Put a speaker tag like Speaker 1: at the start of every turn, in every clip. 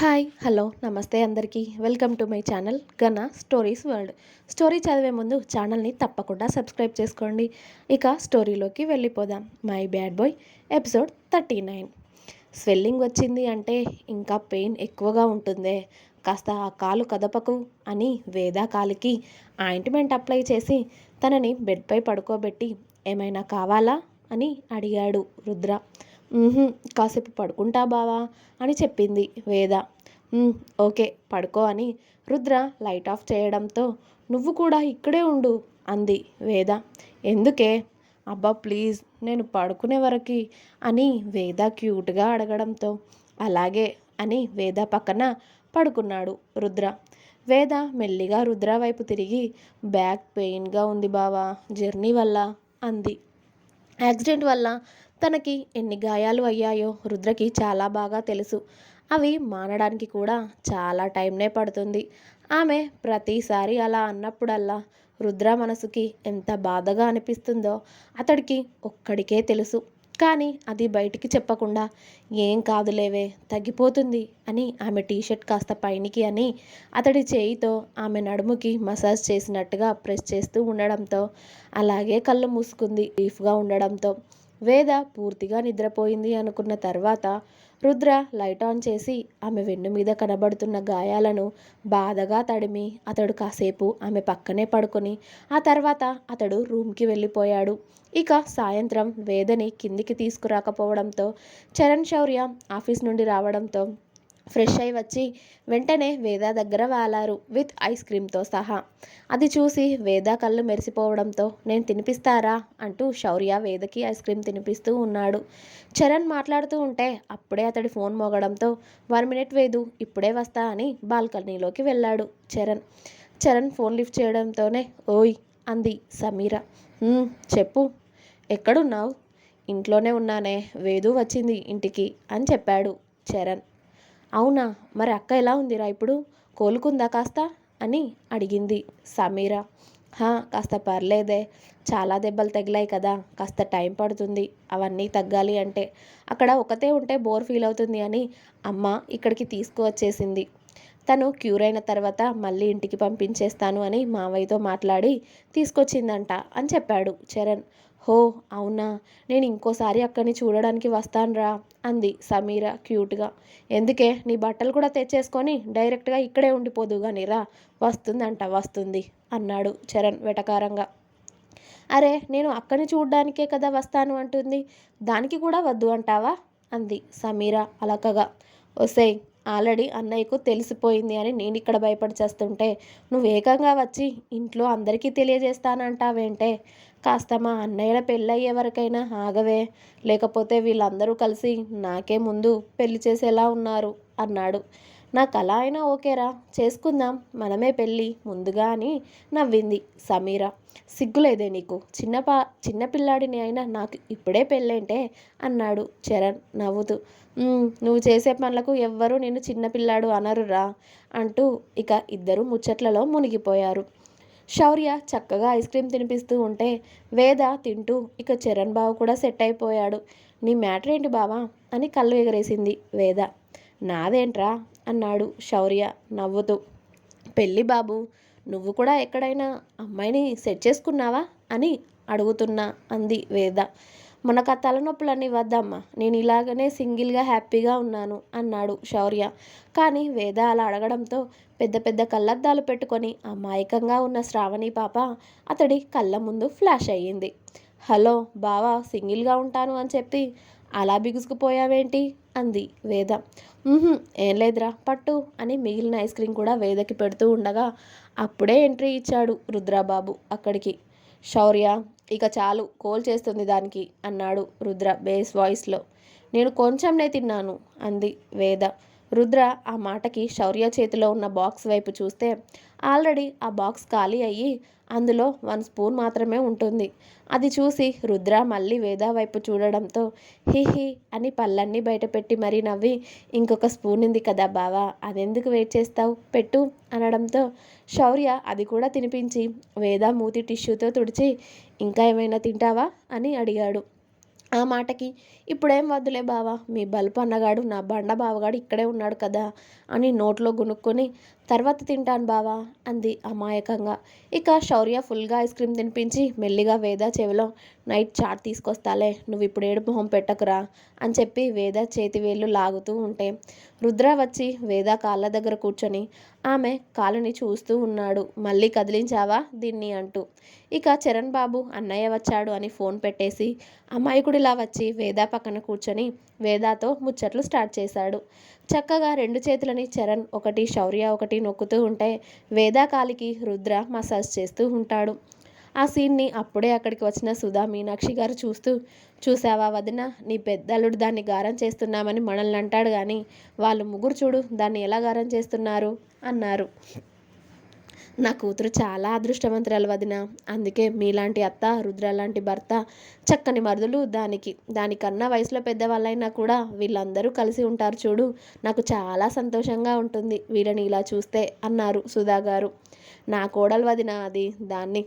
Speaker 1: Hi hello నమస్తే అందరికీ. Welcome to my channel గన స్టోరీస్ వరల్డ్. స్టోరీ చదివే ముందు ఛానల్ని తప్పకుండా సబ్స్క్రైబ్ చేసుకోండి. ఇక స్టోరీలోకి వెళ్ళిపోదాం. My bad boy episode thirty nine. Swelling వచ్చింది అంటే ఇంకా పెయిన్ ఎక్కువగా ఉంటుందే. కాస్త ఆ కాలు కదపకు అని వేదా కాలికి ఆయింట్మెంట్ అప్లై చేసి తనని బెడ్పై పడుకోబెట్టి ఏమైనా కావాలా అని అడిగాడు రుద్ర. కాసేపు పడుకుంటా బావా అని చెప్పింది వేద. ఓకే పడుకో అని రుద్ర లైట్ ఆఫ్ చేయడంతో నువ్వు కూడా ఇక్కడే ఉండు అంది వేద. ఎందుకే? అబ్బా ప్లీజ్ నేను పడుకునే వరకు అని వేద క్యూట్గా అడగడంతో అలాగే అని వేద పక్కన పడుకున్నాడు రుద్ర. వేద మెల్లిగా రుద్ర వైపు తిరిగి బ్యాక్ పెయిన్గా ఉంది బావా జర్నీ వల్ల అంది. యాక్సిడెంట్ వల్ల తనకి ఎన్ని గాయాలు అయ్యాయో రుద్రకి చాలా బాగా తెలుసు. అవి మానడానికి కూడా చాలా టైంనే పడుతుంది. ఆమె ప్రతిసారి అలా అన్నప్పుడల్లా రుద్ర మనసుకి ఎంత బాధగా అనిపిస్తుందో అతడికి ఒక్కడికే తెలుసు. కానీ అది బయటికి చెప్పకుండా ఏం కాదులేవే తగ్గిపోతుంది అని ఆమె టీషర్ట్ కాస్త పైనికి అని అతడి చేయితో ఆమె నడుముకి మసాజ్ చేసినట్టుగా ప్రెస్ చేస్తూ ఉండడంతో అలాగే కళ్ళు మూసుకుంది రీఫ్గా ఉండడంతో. వేద పూర్తిగా నిద్రపోయింది అనుకున్న తర్వాత రుద్ర లైట్ ఆన్ చేసి ఆమె వెన్ను మీద కనబడుతున్న గాయాలను బాధగా తడిమి అతడు కాసేపు ఆమె పక్కనే పడుకొని ఆ తర్వాత అతడు రూమ్కి వెళ్ళిపోయాడు. ఇక సాయంత్రం వేదని కిందికి తీసుకురాకపోవడంతో చరణ్ శౌర్య ఆఫీస్ నుండి రావడంతో ఫ్రెష్ అయి వచ్చి వెంటనే వేద దగ్గర వాలారు విత్ ఐస్ క్రీమ్తో సహా. అది చూసి వేద కళ్ళు మెరిసిపోవడంతో నేను తినిపిస్తారా? అంటూ శౌర్య వేదకి ఐస్ క్రీమ్ తినిపిస్తూ ఉన్నాడు. చరణ్ మాట్లాడుతూ ఉంటే అప్పుడే అతడి ఫోన్ మోగడంతో వన్ మినిట్ వేదు ఇప్పుడే వస్తా అని బాల్కనీలోకి వెళ్ళాడు చరణ్. చరణ్ ఫోన్ లిఫ్ట్ చేయడంతోనే ఓయ్ అంది సమీర. చెప్పు. ఎక్కడున్నావు? ఇంట్లోనే ఉన్నానే. వేదు వచ్చింది ఇంటికి అని చెప్పాడు చరణ్. అవునా? మరి అక్క ఎలా ఉందిరా ఇప్పుడు? కోలుకుందా కాస్త? అని అడిగింది సమీర. హా కాస్త పర్లేదే. చాలా దెబ్బలు తగిలాయి కదా. కాస్త టైం పడుతుంది. అవన్నీ తగ్గాలి అంటే. అక్కడ ఒకతే ఉంటే బోర్ ఫీల్ అవుతుంది అని అమ్మ ఇక్కడికి తీసుకువచ్చేసింది. తను క్యూర్ అయిన తర్వాత మళ్ళీ ఇంటికి పంపించేస్తాను అని మావయ్యతో మాట్లాడి తీసుకొచ్చిందంట అని చెప్పాడు చరణ్. హో అవునా? నేను ఇంకోసారి అక్కడిని చూడడానికి వస్తానురా అంది సమీర క్యూట్గా. ఎందుకే? నీ బట్టలు కూడా తెచ్చేసుకొని డైరెక్ట్గా ఇక్కడే ఉండిపోదు కానీ రా వస్తుందంట వస్తుంది అన్నాడు చరణ్ వెటకారంగా. అరే నేను అక్కని చూడ్డానికే కదా వస్తాను అంటుంది. దానికి కూడా వద్దు అంటావా? అంది సమీర అలకగా. ఒసేయ్ ఆల్రెడీ అన్నయ్యకు తెలిసిపోయింది అని నేను ఇక్కడ భయపడి చేస్తుంటే నువ్వు ఏకంగా వచ్చి ఇంట్లో అందరికీ తెలియజేస్తానంటావేంటే? కాస్త మా అన్నయ్యల పెళ్ళయ్యే వరకైనా ఆగవే. లేకపోతే వీళ్ళందరూ కలిసి నాకే ముందు పెళ్ళి చేసేలా ఉన్నారు అన్నాడు. నాకు అలా అయినా ఓకేరా చేసుకుందాం. మనమే పెళ్ళి. ముందుగా అని నవ్వింది సమీర. సిగ్గులేదే నీకు. చిన్నపా చిన్నపిల్లాడిని అయినా నాకు ఇప్పుడే పెళ్ళేంటే? అన్నాడు చరణ్ నవ్వుతూ. నువ్వు చేసే పనులకు ఎవ్వరూ నిన్ను చిన్నపిల్లాడు అనరురా అంటూ ఇక ఇద్దరు ముచ్చట్లలో మునిగిపోయారు. శౌర్య చక్కగా ఐస్ క్రీమ్ తినిపిస్తూ ఉంటే వేద తింటూ ఇక చరణ్ బాబు కూడా సెట్ అయిపోయాడు. నీ మ్యాటర్ ఏంటి బావా? అని కళ్ళు ఎగరేసింది వేద. నాదేంట్రా? అన్నాడు శౌర్య. నవ్వుతూ పెళ్ళి బాబు నువ్వు కూడా ఎక్కడైనా అమ్మాయిని సెట్ చేసుకున్నావా? అని అడుగుతున్నా అంది వేద. మనకు ఆ తలనొప్పులన్నీ వద్దమ్మా నేను ఇలాగనే సింగిల్గా హ్యాపీగా ఉన్నాను అన్నాడు శౌర్య. కానీ వేద అలా అడగడంతో పెద్ద పెద్ద కళ్ళద్దాలు పెట్టుకొని అమాయకంగా ఉన్న శ్రావణి పాప అతడి కళ్ళ ముందు ఫ్లాష్ అయ్యింది. హలో బావా సింగిల్గా ఉంటాను అని చెప్పి అలా బిగుసుకుపోయావేంటి? అంది వేద. ఏం లేదురా పట్టు అని మిగిలిన ఐస్ క్రీమ్ కూడా వేదకి పెడుతూ ఉండగా అప్పుడే ఎంట్రీ ఇచ్చాడు రుద్రబాబు అక్కడికి. శౌర్య ఇక చాలు కోల్ చేస్తుంది దానికి అన్నాడు రుద్ర బేస్ వాయిస్లో. నేను కొంచెంనే తిన్నాను అంది వేద. రుద్ర ఆ మాటకి శౌర్య చేతిలో ఉన్న బాక్స్ వైపు చూస్తే ఆల్రెడీ ఆ బాక్స్ ఖాళీ అయ్యి అందులో వన్ స్పూన్ మాత్రమే ఉంటుంది. అది చూసి రుద్ర మళ్ళీ వేద వైపు చూడడంతో హిహి అని పళ్ళన్నీ బయటపెట్టి మరీ నవ్వి ఇంకొక స్పూన్ ఉంది కదా బావా అదెందుకు వెయిట్ చేస్తావు? పెట్టు అనడంతో శౌర్య అది కూడా తినిపించి వేద మూతి టిష్యూతో తుడిచి ఇంకా ఏమైనా తింటావా? అని అడిగాడు. ఆ మాటకి ఇప్పుడేం వద్దులే బావా మీ బల్పు అన్నగాడు నా బండ బావగాడు ఇక్కడే ఉన్నాడు కదా అని నోట్లో గునుక్కొని తర్వాత తింటాను బావా అంది అమాయకంగా. ఇక శౌర్య ఫుల్గా ఐస్ క్రీమ్ తినిపించి మెల్లిగా వేద చెవిలో నైట్ చాట్ తీసుకొస్తాలే నువ్వు ఇప్పుడు ఏడు మొహం పెట్టకురా అని చెప్పి వేద చేతి వేళ్ళు లాగుతూ ఉంటే రుద్ర వచ్చి వేద కాళ్ళ దగ్గర కూర్చొని ఆమె కాలుని చూస్తూ ఉన్నాడు మళ్ళీ కదిలించావా దీన్ని అంటూ. ఇక చరణ్ బాబు అన్నయ్య వచ్చాడు అని ఫోన్ పెట్టేసి అమాయకుడిలా వచ్చి వేద పక్కన కూర్చొని వేదాతో ముచ్చట్లు స్టార్ట్ చేశాడు. చక్కగా రెండు చేతులని చరణ్ ఒకటి శౌర్య ఒకటి నొక్కుతూ ఉంటే వేదా కాలికి రుద్ర మసాజ్ చేస్తూ ఉంటాడు. ఆ సీన్ని అప్పుడే అక్కడికి వచ్చిన సుధా మీనాక్షి గారు చూస్తూ చూసావా వదిన నీ పెద్దలుడు దాన్ని గారం చేస్తున్నామని మనల్ని అంటాడు కానీ వాళ్ళు ముగ్గురు చూడు దాన్ని ఎలా గారం చేస్తున్నారు? అన్నారు. నా కూతురు చాలా అదృష్టవంతురాలు వదిన. అందుకే మీలాంటి అత్త రుద్ర లాంటి భర్త చక్కని మరుదులు దానికి దానికన్నా వయసులో పెద్దవాళ్ళైనా కూడా వీళ్ళందరూ కలిసి ఉంటారు చూడు. నాకు చాలా సంతోషంగా ఉంటుంది వీళ్ళని ఇలా చూస్తే అన్నారు సుధా గారు నా కోడలు వదిన అది దాన్ని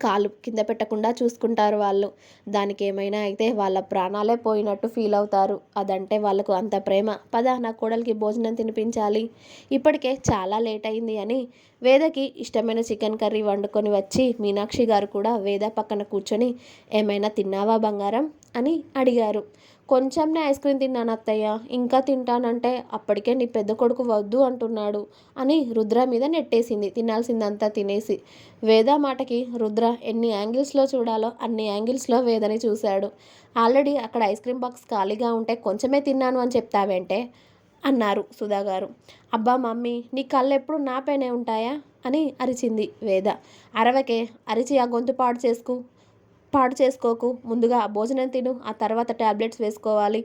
Speaker 1: కాలు కింద పెట్టకుండా చూసుకుంటారు వాళ్ళు. దానికి ఏమైనా అయితే వాళ్ళ ప్రాణాలే పోయినట్టు ఫీల్ అవుతారు. అదంటే వాళ్ళకు అంత ప్రేమ. పద నా కోడలికి భోజనం తినిపించాలి. ఇప్పటికే చాలా లేట్ అయింది అని వేదకి ఇష్టమైన చికెన్ కర్రీ వండుకొని వచ్చి మీనాక్షి గారు కూడా వేద పక్కన కూర్చొని ఏమైనా తిన్నావా బంగారం? అని అడిగారు. కొంచెంనే ఐస్ క్రీమ్ తిన్నాను అత్తయ్య. ఇంకా తింటానంటే అప్పటికే నీ పెద్ద కొడుకు వద్దు అంటున్నాడు అని రుద్ర మీద నెట్టేసింది. తినాల్సిందంతా తినేసి. వేద మాటకి రుద్ర ఎన్ని యాంగిల్స్లో చూడాలో అన్ని యాంగిల్స్లో వేదని చూశాడు. ఆల్రెడీ అక్కడ ఐస్ క్రీమ్ బాక్స్ ఖాళీగా ఉంటే కొంచెమే తిన్నాను అని చెప్తావేంటే? అన్నారు సుధా గారు అబ్బా మమ్మీ నీ కళ్ళు ఎప్పుడు నా ఉంటాయా? అని అరిచింది వేద. అరవకే అరిచి ఆ గొంతు పాడు చేసుకు. పాడు చేసుకోకు. ముందుగా భోజనం తిను ఆ తర్వాత ట్యాబ్లెట్స్ వేసుకోవాలి.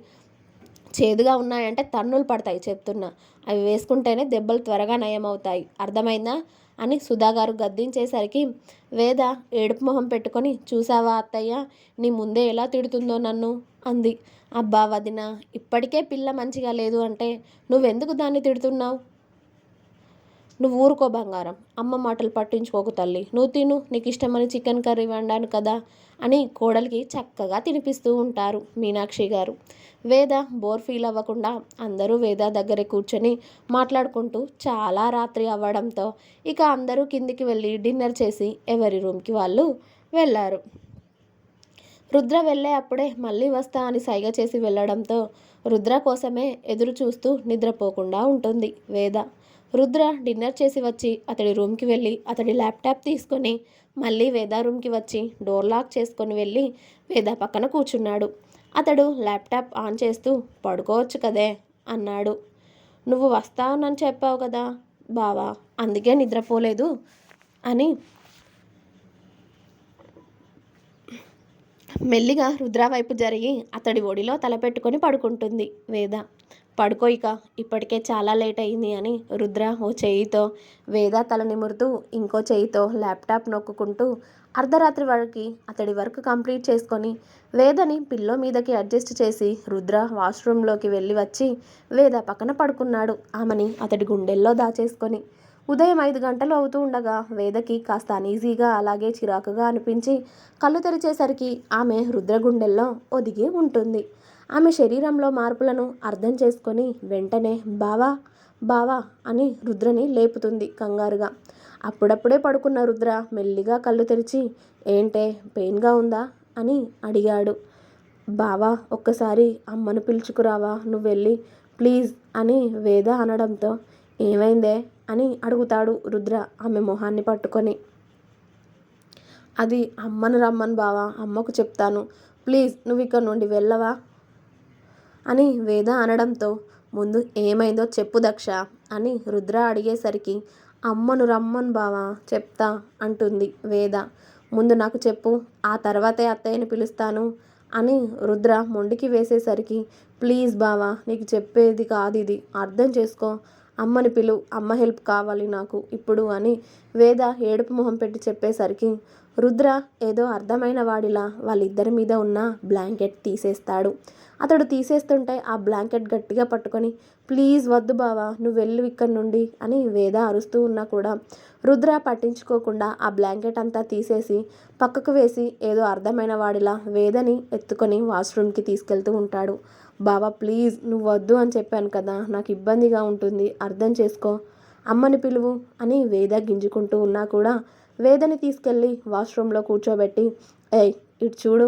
Speaker 1: చేదుగా ఉన్నాయంటే తన్నులు పడతాయి చెప్తున్నా. అవి వేసుకుంటేనే దెబ్బలు త్వరగా నయమవుతాయి. అర్థమైందా? అని సుధాగారు గద్దించేసరికి వేద ఏడుపు మొహం పెట్టుకొని చూసావా అత్తయ్య నీ ముందే ఎలా తిడుతుందో నన్ను? అంది. అబ్బా వదిన ఇప్పటికే పిల్ల మంచిగా లేదు అంటే నువ్వెందుకు దాన్ని తిడుతున్నావు? నువ్వు ఊరుకో బంగారం. అమ్మ మాటలు పట్టించుకోకు తల్లి. నువ్వు తిను నీకు ఇష్టమని చికెన్ కర్రీ వండాను కదా అని కోడలికి చక్కగా తినిపిస్తూ ఉంటారు మీనాక్షి గారు. వేద బోర్ ఫీల్ అవ్వకుండా అందరూ వేద దగ్గరే కూర్చొని మాట్లాడుకుంటూ చాలా రాత్రి అవ్వడంతో ఇక అందరూ కిందికి వెళ్ళి డిన్నర్ చేసి ఎవరి రూమ్కి వాళ్ళు వెళ్ళారు. రుద్ర వెళ్ళే అప్పుడే మళ్ళీ వస్తా అని సైగ చేసి వెళ్ళడంతో రుద్ర కోసమే ఎదురు చూస్తూ నిద్రపోకుండా ఉంటుంది వేద. రుద్ర డిన్నర్ చేసి వచ్చి అతడి రూమ్కి వెళ్ళి అతడి ల్యాప్టాప్ తీసుకొని మళ్ళీ వేదా రూమ్కి వచ్చి డోర్ లాక్ చేసుకొని వెళ్ళి వేదా పక్కన కూర్చున్నాడు. అతడు ల్యాప్టాప్ ఆన్ చేస్తూ పడుకోవచ్చు కదే అన్నాడు. నువ్వు వస్తానని చెప్పావు కదా బావా అందుకే నిద్రపోలేదు అని మెల్లిగా రుద్ర వైపు జరిగి అతడి ఒడిలో తలపెట్టుకొని పడుకుంటుంది వేద. పడుకోయిక ఇప్పటికే చాలా లేట్ అయింది అని రుద్ర ఓ చేయితో వేద తల నిమురుతూ ఇంకో చేయితో ల్యాప్టాప్ నొక్కుకుంటూ అర్ధరాత్రి వరకు అతడి వర్క్ కంప్లీట్ చేసుకొని వేదని పిల్లో మీదకి అడ్జస్ట్ చేసి రుద్ర వాష్రూమ్లోకి వెళ్ళి వచ్చి వేద పక్కన పడుకున్నాడు ఆమెని అతడి గుండెల్లో దాచేసుకొని. ఉదయం ఐదు గంటలు అవుతూ ఉండగా వేదకి కాస్త అనీజీగా అలాగే చిరాకుగా అనిపించి కళ్ళు తెరిచేసరికి ఆమె రుద్రగుండెల్లో ఒదిగి ఉంటుంది. ఆమె శరీరంలో మార్పులను అర్థం చేసుకొని వెంటనే బావా బావా అని రుద్రని లేపుతుంది కంగారుగా. అప్పుడప్పుడే పడుకున్న రుద్ర మెల్లిగా కళ్ళు తెరిచి ఏంటే పెయిన్గా ఉందా? అని అడిగాడు. బావా ఒక్కసారి అమ్మను పిలుచుకురావా? నువ్వు వెళ్ళి ప్లీజ్ అని వేద అనడంతో ఏమైందే? అని అడుగుతాడు రుద్ర ఆమె మొహాన్ని పట్టుకొని. అది అమ్మను రమ్మను బావా అమ్మకు చెప్తాను. ప్లీజ్ నువ్వు ఇక్కడ నుండి వెళ్ళవా? అని వేద అనడంతో ముందు ఏమైందో చెప్పు దక్ష అని రుద్ర అడిగేసరికి అమ్మను రమ్మను బావా చెప్తా అంటుంది వేద. ముందు నాకు చెప్పు ఆ తర్వాతే అత్తయ్యని పిలుస్తాను అని రుద్ర మొండికి వేసేసరికి ప్లీజ్ బావా నీకు చెప్పేది కాదు ఇది అర్థం చేసుకో అమ్మని పిలు అమ్మ హెల్ప్ కావాలి నాకు ఇప్పుడు అని వేద ఏడుపు మొహం పెట్టి చెప్పేసరికి రుద్ర ఏదో అర్థమైన వాడిలా వాళ్ళిద్దరి మీద ఉన్న బ్లాంకెట్ తీసేస్తాడు. అతడు తీసేస్తుంటే ఆ బ్లాంకెట్ గట్టిగా పట్టుకొని ప్లీజ్ వద్దు బావా నువ్వు వెళ్ళు ఇక్కడి నుండి అని వేద అరుస్తూ ఉన్నా కూడా రుద్ర పట్టించుకోకుండా ఆ బ్లాంకెట్ అంతా తీసేసి పక్కకు వేసి ఏదో అర్థమైన వాడిలా వేదని ఎత్తుకొని వాష్రూమ్కి తీసుకెళ్తూ ఉంటాడు. బావా ప్లీజ్ నువ్వు వద్దు అని చెప్పాను కదా నాకు ఇబ్బందిగా ఉంటుంది అర్థం చేసుకో అమ్మని పిలువు అని వేద గింజుకుంటూ ఉన్నా కూడా వేదని తీసుకెళ్ళి వాష్రూమ్లో కూర్చోబెట్టి ఏయ్ ఇటు చూడు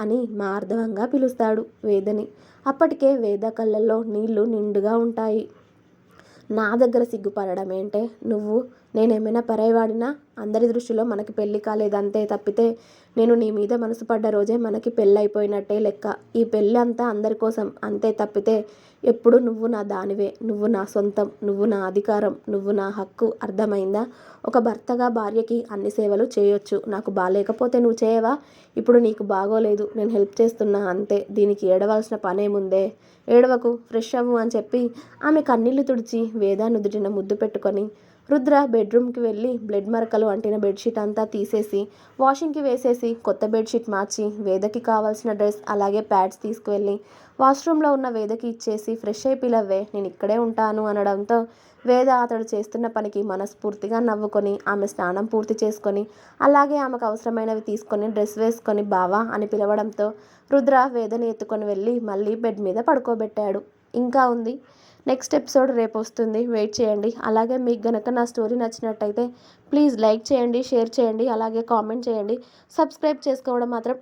Speaker 1: అని మార్ధవంగా పిలుస్తాడు వేదని. అప్పటికే వేద కళ్ళల్లో నీళ్ళు నిండుగా ఉంటాయి. నా దగ్గర సిగ్గుపడడం ఏంటే? నువ్వు నేనేమైనా పరాయివాడినా? అందరి దృష్టిలో మనకి పెళ్ళి కాలేదంతే తప్పితే నేను నీ మీద మనసు పడ్డ రోజే మనకి పెళ్ళి అయిపోయినట్టే లెక్క. ఈ పెళ్ళి అంతా అందరి కోసం అంతే తప్పితే ఎప్పుడు నువ్వు నా దానివే నువ్వు నా సొంతం నువ్వు నా అధికారం నువ్వు నా హక్కు అర్థమైందా? ఒక భర్తగా భార్యకి అన్ని సేవలు చేయొచ్చు. నాకు బాగాలేకపోతే నువ్వు చేయవా? ఇప్పుడు నీకు బాగోలేదు. నేను హెల్ప్ చేస్తున్నా అంతే. దీనికి ఏడవలసిన పనేముందే? ఏడవకు ఫ్రెష్ అవ్వు అని చెప్పి ఆమె కన్నీళ్ళు తుడిచి వేదా నుదుటిన ముద్దు పెట్టుకొని రుద్ర బెడ్రూమ్కి వెళ్ళి బ్లడ్ మరకలు అంటిన బెడ్షీట్ అంతా తీసేసి వాషింగ్కి వేసేసి కొత్త బెడ్షీట్ మార్చి వేదకి కావాల్సిన డ్రెస్ అలాగే ప్యాడ్స్ తీసుకువెళ్ళి వాష్రూమ్లో ఉన్న వేదకి ఇచ్చేసి ఫ్రెష్ అయి పిలవ్వే నేను ఇక్కడే ఉంటాను అనడంతో వేద అతడు చేస్తున్న పనికి మనస్ఫూర్తిగా నవ్వుకొని ఆమె స్నానం పూర్తి చేసుకొని అలాగే ఆమెకు అవసరమైనవి తీసుకొని డ్రెస్ వేసుకొని బావా అని పిలవడంతో రుద్ర వేదని ఎత్తుకొని వెళ్ళి మళ్ళీ బెడ్ మీద పడుకోబెట్టాడు. ఇంకా ఉంది. నెక్స్ట్ ఎపిసోడ్ రేపు వస్తుంది. వెయిట్ చేయండి. అలాగే మీకు గనక నా స్టోరీ నచ్చినట్టయితే ప్లీజ్ లైక్ చేయండి షేర్ చేయండి అలాగే కామెంట్ చేయండి. సబ్స్క్రైబ్ చేసుకోవడం మాత్రం